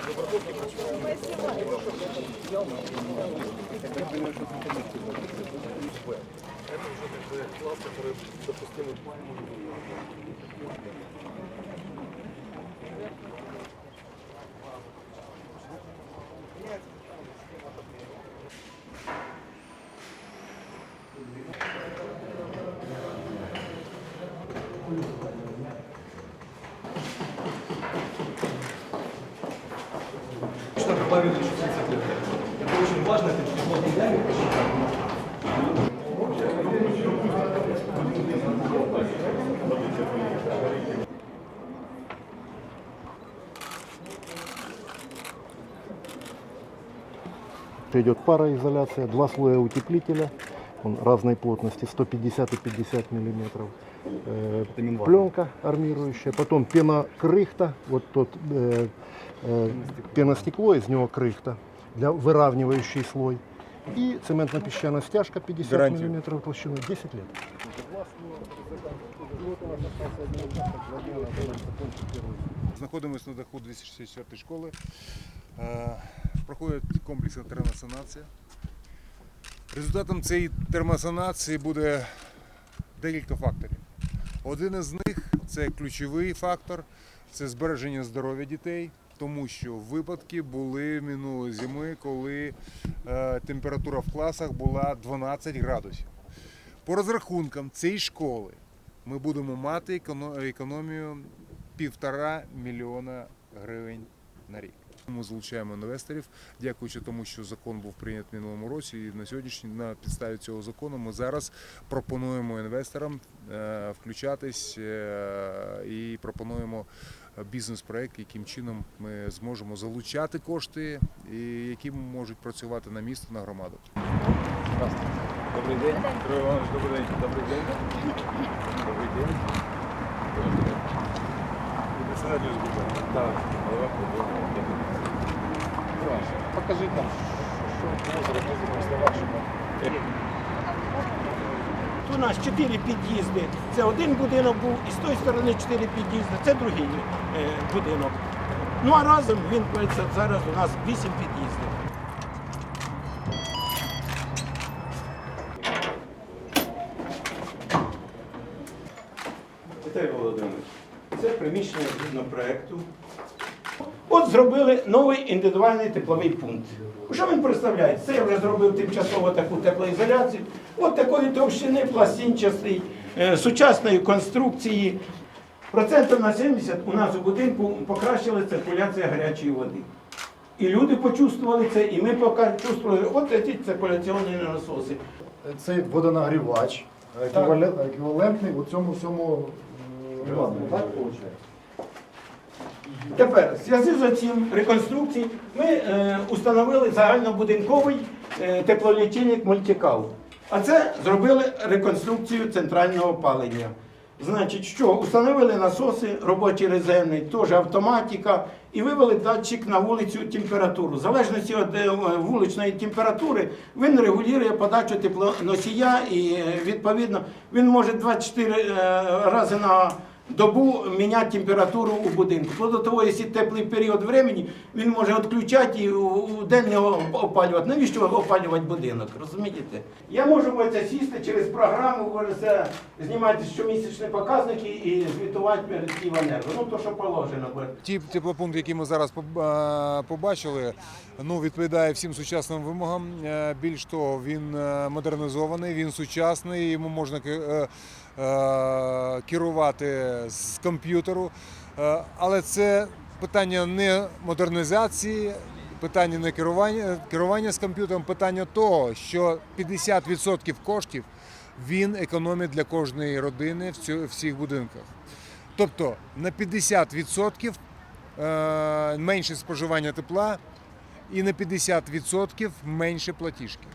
Что добавили еще 30 лет. Это очень важно, это теплотный диаметр. Идет пароизоляция, два слоя утеплителя, он разной плотности, 150 и 50 миллиметров. Э, Пленка армирующая, потом пенокрыхта, вот тот э, э, пеностекло, из него крыхта для выравнивающий слой. И цементно-песчаная стяжка 50 Гарантия. миллиметров толщиной, 10 лет. Знаходимося на даху 264 школи. Е, Проходить комплексна термосанація. Результатом цієї термосанації буде декілька факторів. Один із них це ключовий фактор, це збереження здоров'я дітей, тому що випадки були минулої зими, коли е, температура в класах була 12 градусів. По розрахункам цієї школи ми будемо мати еконо- економію півтора мільйона гривень на рік. Ми залучаємо інвесторів, дякуючи тому, що закон був прийнят минулому році. І на сьогоднішній на підставі цього закону ми зараз пропонуємо інвесторам е, включатись е, і пропонуємо бізнес-проект, яким чином ми зможемо залучати кошти, і які можуть працювати на місто, на громаду. Добрий день. Іванович, добрий день. Добрий день. Добрий день. У нас чотири під'їзди. Це один будинок був, і з тої сторони чотири під'їзди, це другий е, будинок. Ну а разом він зараз у нас вісім під'їздів. Віталій Володимирович. Це приміщення згідно проєкту. От зробили новий індивідуальний тепловий пункт. Що він представляє? Це я вже зробив тимчасово таку теплоізоляцію. От такої товщини пластинчастий, е, сучасної конструкції. Процентів на 70 у нас у будинку покращила циркуляція гарячої води. І люди почувствували це, і ми почувствували, от ці циркуляційні насоси. Цей водонагрівач еквівалентний у цьому всьому е, так виходить? Тепер, в зв'язку з цим реконструкції ми е, установили загальнобудинковий е, теплолічильник мультикал. А це зробили реконструкцію центрального опалення. Значить, що установили насоси, робочий резервний, теж автоматика, і вивели датчик на вулицю температуру. В залежності від е, вуличної температури він регулює подачу теплоносія і е, відповідно він може 24 е, рази на добу міняти температуру у будинку. Вплоть до того, якщо теплий період времени, він може відключати і у день його опалювати. Навіщо опалювати будинок? Розумієте? Я можу в це сісти через програму, це знімати щомісячні показники і звітувати перед Київенерго. Ну то що положено. Ті теплопункт, який ми зараз побачили, ну відповідає всім сучасним вимогам. Е, Більш того, він е, модернізований, він сучасний, йому можна е, керувати з комп'ютеру. Е, Але це питання не модернізації, питання не керування, керування з комп'ютером, питання того, що 50% коштів він економить для кожної родини в всіх будинках. Тобто на 50% е, менше споживання тепла і на 50% менше платіжки.